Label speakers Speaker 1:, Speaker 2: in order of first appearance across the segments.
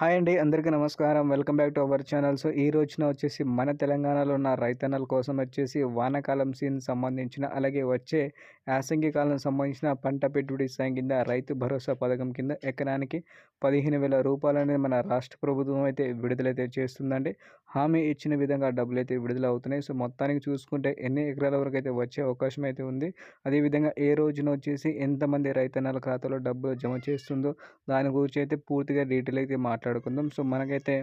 Speaker 1: Hi అండి అందరికీ నమస్కారం. Welcome back to our channel. So ఈ రోజున వచ్చేసి మన తెలంగాణలో ఉన్న రైతన్నల కోసం వచ్చేసి వానాకాలం సీన్ సంబంధించిన అలాగే వచ్చే యాసంగి కాలం సంబంధించిన పంట పెట్టుబడి సాయం కింద రైతు భరోసా పథకం కింద ఎకరానికి పదిహేను వేల రూపాయలనేది మన రాష్ట్ర ప్రభుత్వం అయితే విడుదలైతే చేస్తుందండి. హామీ ఇచ్చిన విధంగా డబ్బులు అయితే విడుదల అవుతున్నాయి సో మొత్తానికి చూసుకుంటే ఎన్ని ఎకరాల వరకు అయితే వచ్చే అవకాశం అయితే ఉంది. అదేవిధంగా ఏ రోజున వచ్చేసి ఎంతమంది రైతన్నల ఖాతాలో డబ్బులు జమ చేస్తుందో దాని గురించి అయితే పూర్తిగా డీటెయిల్ అయితే మాట్లాడుకుందాం. సో మనకైతే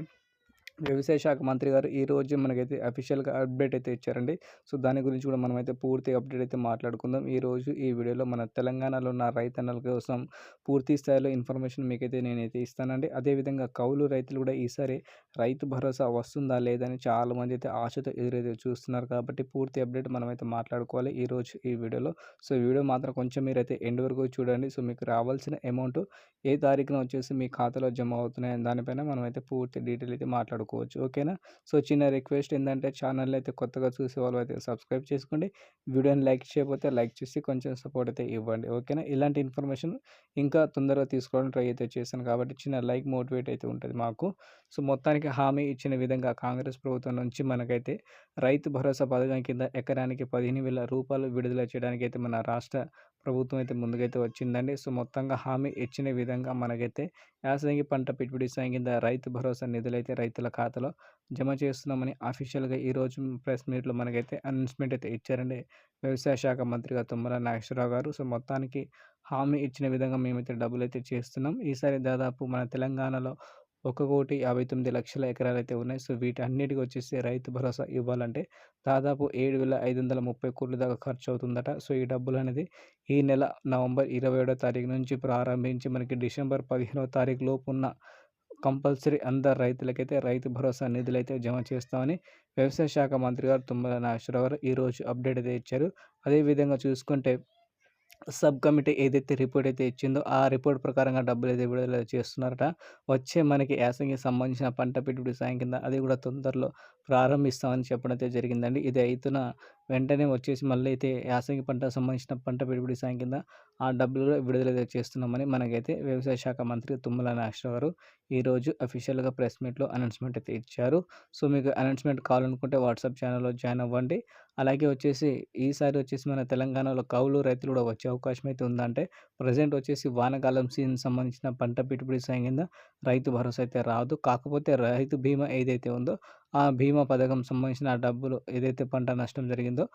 Speaker 1: వ్యవసాయ శాఖ మంత్రి గారు ఈరోజు మనకైతే అఫీషియల్గా అప్డేట్ అయితే ఇచ్చారండి. సో దాని గురించి కూడా మనమైతే పూర్తి అప్డేట్ అయితే మాట్లాడుకుందాం. ఈరోజు ఈ వీడియోలో మన తెలంగాణలో ఉన్న రైతన్నల కోసం పూర్తి స్థాయిలో ఇన్ఫర్మేషన్ మీకైతే నేనైతే ఇస్తానండి. అదేవిధంగా కౌలు రైతులు కూడా ఈసారి రైతు భరోసా వస్తుందా లేదని చాలామంది అయితే ఆశతో ఎదురైతే చూస్తున్నారు. కాబట్టి పూర్తి అప్డేట్ మనమైతే మాట్లాడుకోవాలి ఈరోజు ఈ వీడియోలో. సో వీడియో మాత్రం కొంచెం మీరైతే ఎండ్ వరకు చూడండి. సో మీకు రావాల్సిన అమౌంట్ ఏ తారీఖున వచ్చేసి మీ ఖాతాలో జమ అవుతున్నాయని దానిపైన మనమైతే పూర్తి డీటెయిల్ అయితే మాట్లాడుకోవాలి చేసుకోవచ్చు. ఓకేనా? సో చిన్న రిక్వెస్ట్ ఏంటంటే ఛానల్ అయితే కొత్తగా చూసే వాళ్ళు అయితే సబ్స్క్రైబ్ చేసుకోండి. వీడియోని లైక్ చేయకపోతే లైక్ చేసి కొంచెం సపోర్ట్ అయితే ఇవ్వండి. ఓకేనా? ఇలాంటి ఇన్ఫర్మేషన్ ఇంకా తొందరగా తీసుకోవడం ట్రై అయితే చేశాను కాబట్టి చిన్న లైక్ మోటివేట్ అయితే ఉంటుంది మాకు. సో మొత్తానికి హామీ ఇచ్చిన విధంగా కాంగ్రెస్ ప్రభుత్వం నుంచి మనకైతే రైతు భరోసా పథకం కింద ఎకరానికి పదిహేను వేల రూపాయలు విడుదల చేయడానికి అయితే మన రాష్ట్ర ప్రభుత్వం అయితే ముందుకైతే వచ్చిందండి. సో మొత్తంగా హామీ ఇచ్చిన విధంగా మనకైతే యాసంగి పంట పెట్టుబడి సాయం కింద రైతు భరోసా నిధులైతే రైతుల ఖాతాలో జమ చేస్తున్నామని అఫీషియల్గా ఈరోజు ప్రెస్ మీట్లో మనకైతే అనౌన్స్మెంట్ అయితే ఇచ్చారండి. వ్యవసాయ శాఖ మంత్రిగా తుమ్మల నాగేశ్వరరావు గారు. సో మొత్తానికి హామీ ఇచ్చిన విధంగా మేమైతే డబ్బులు అయితే చేస్తున్నాం. ఈసారి దాదాపు మన తెలంగాణలో ఒక కోటి యాభై తొమ్మిది లక్షల ఎకరాలు అయితే ఉన్నాయి. సో వీటి అన్నిటికి వచ్చేసి రైతు భరోసా ఇవ్వాలంటే దాదాపు ఏడు వేల ఐదు వందల ముప్పై కోట్ల దాకా ఖర్చు అవుతుందట. సో ఈ డబ్బులు అనేది ఈ నెల నవంబర్ ఇరవై ఏడో తారీఖు నుంచి ప్రారంభించి మనకి డిసెంబర్ పదిహేనవ తారీఖు లోపు ఉన్న కంపల్సరీ అందరు రైతులకైతే రైతు భరోసా నిధులు అయితే జమ చేస్తామని వ్యవసాయ శాఖ మంత్రి గారు తుమ్మల నాగేశ్వరరావు గారు ఈరోజు అప్డేట్ అయితే ఇచ్చారు. అదేవిధంగా చూసుకుంటే సబ్ కమిటీ ఏదైతే రిపోర్ట్ అయితే ఇచ్చిందో ఆ రిపోర్ట్ ప్రకారంగా డబ్బులు అయితే విడుదల చేస్తున్నారట. వచ్చే మనకి యాసంగి సంబంధించిన పంట పెట్టుబడి సాయం కింద అది కూడా తొందరలో ప్రారంభిస్తామని చెప్పడం అయితే జరిగిందండి. ఇది అవుతున్న వెంటనే వచ్చేసి మళ్ళీ అయితే యాసంగి పంట సంబంధించిన పంట పెట్టుబడి సాయం కింద ఆ డబ్బులు విడుదల చేస్తున్నామని మనకైతే వ్యవసాయ శాఖ మంత్రి తుమ్మల నాగేశ్వర గారు ఈరోజు అఫీషియల్గా ప్రెస్ మీట్లో అనౌన్స్మెంట్ అయితే ఇచ్చారు. సో మీకు అనౌన్స్మెంట్ కావాలనుకుంటే వాట్సాప్ ఛానల్లో జాయిన్ అవ్వండి. అలాగే వచ్చేసి ఈసారి వచ్చేసి మన తెలంగాణలో కౌలు రైతులు కూడా వచ్చే అవకాశం అయితే ఉందంటే ప్రజెంట్ వచ్చేసి వానకాలం సీజన్ సంబంధించిన పంట పెట్టుబడి సాయం కింద రైతు భరోసా అయితే రాదు. కాకపోతే రైతు బీమా ఏదైతే ఉందో ఆ బీమా పథకం సంబంధించిన డబ్బులు ఏదైతే పంట నష్టం జరిగిందో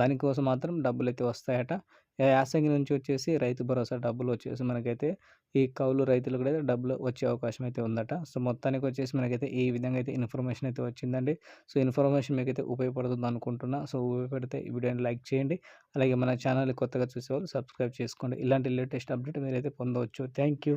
Speaker 1: దానికోసం మాత్రం డబ్బులు అయితే వస్తాయట యాసంగి నుంచి వచ్చేసి రైతు భరోసా డబ్బులు వచ్చేసి మనకైతే ఈ కౌలు రైతులు కూడా డబ్బులు వచ్చే అవకాశం అయితే ఉందట. సో మొత్తానికి వచ్చేసి మనకైతే ఈ విధంగా అయితే ఇన్ఫర్మేషన్ అయితే వచ్చిందండి. సో ఇన్ఫర్మేషన్ మీకైతే ఉపయోగపడుతుంది అనుకుంటున్నా. సో ఉపయోగపడితే ఈ వీడియోని లైక్ చేయండి. అలాగే మన ఛానల్ కొత్తగా చూసేవాళ్ళు సబ్స్క్రైబ్ చేసుకోండి. ఇలాంటి లేటెస్ట్ అప్డేట్ మీరైతే పొందవచ్చు. Thank you.